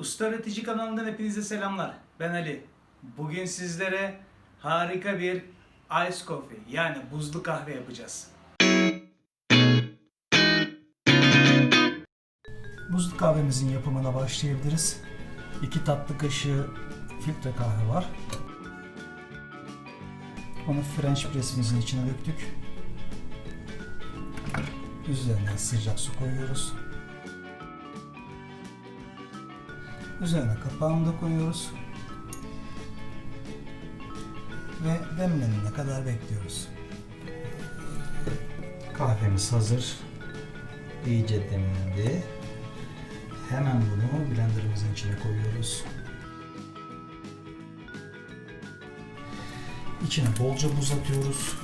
Öğretici kanalından hepinize selamlar. Ben Ali. Bugün sizlere harika bir ice coffee yani buzlu kahve yapacağız. Buzlu kahvemizin yapımına başlayabiliriz. 2 tatlı kaşığı filtre kahve var. Onu French pressimizin içine döktük. Üzerine sıcak su koyuyoruz. Üzerine kapağını da koyuyoruz. Ve demlenene kadar bekliyoruz. Kahvemiz hazır. İyice demlendi. Hemen bunu blenderımızın içine koyuyoruz. İçine bolca buz atıyoruz.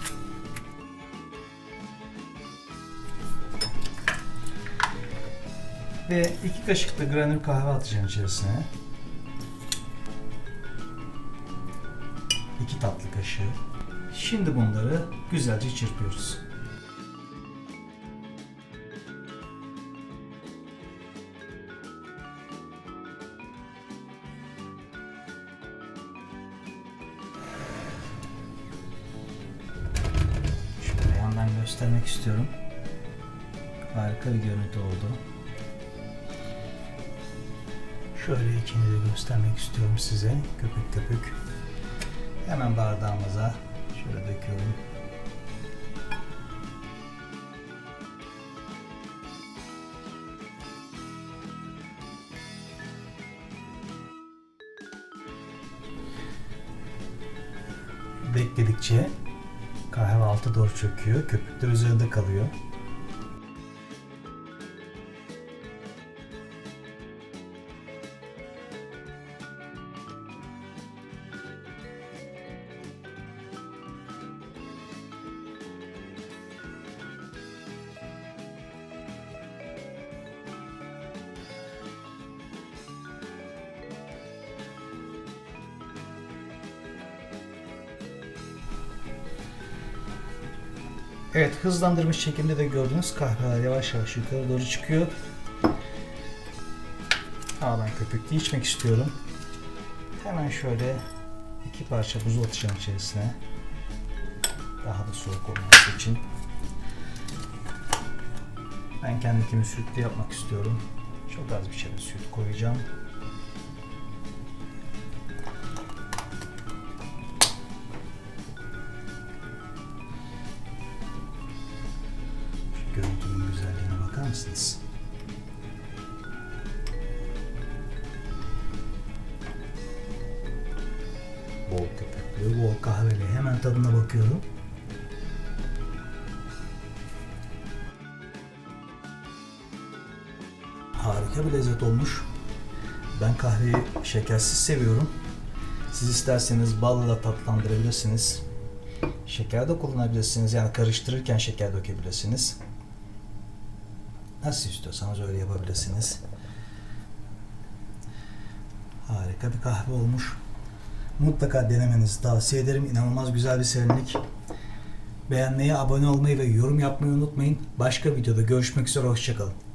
Ve iki kaşık da granül kahve atacağım içerisine. İki tatlı kaşığı. Şimdi bunları güzelce çırpıyoruz. Şöyle yandan göstermek istiyorum. Harika bir görüntü oldu. Şöyle içini de göstermek istiyorum size. Köpük köpük. Hemen bardağımıza şöyle döküyorum. Bekledikçe kahve altı doğru çöküyor. Köpükler üzerinde kalıyor. Evet hızlandırmış şekilde de gördüğünüz kahveler yavaş yavaş yukarı doğru çıkıyor. Ama ben köpüklü içmek istiyorum. Hemen şöyle iki parça buzu atacağım içerisine. Daha da soğuk olması için. Ben kendimi sütlü yapmak istiyorum. Çok az bir de süt koyacağım. Mısınız? Bol köpüklü, bol kahveli. Hemen tadına bakıyorum. Harika bir lezzet olmuş. Ben kahveyi şekersiz seviyorum. Siz isterseniz balla da tatlandırabilirsiniz. Şeker de kullanabilirsiniz. Yani karıştırırken şeker dökebilirsiniz. Nasıl istiyorsanız öyle yapabilirsiniz. Harika bir kahve olmuş. Mutlaka denemenizi tavsiye ederim. İnanılmaz güzel bir serinlik. Beğenmeyi, abone olmayı ve yorum yapmayı unutmayın. Başka videoda görüşmek üzere. Hoşçakalın.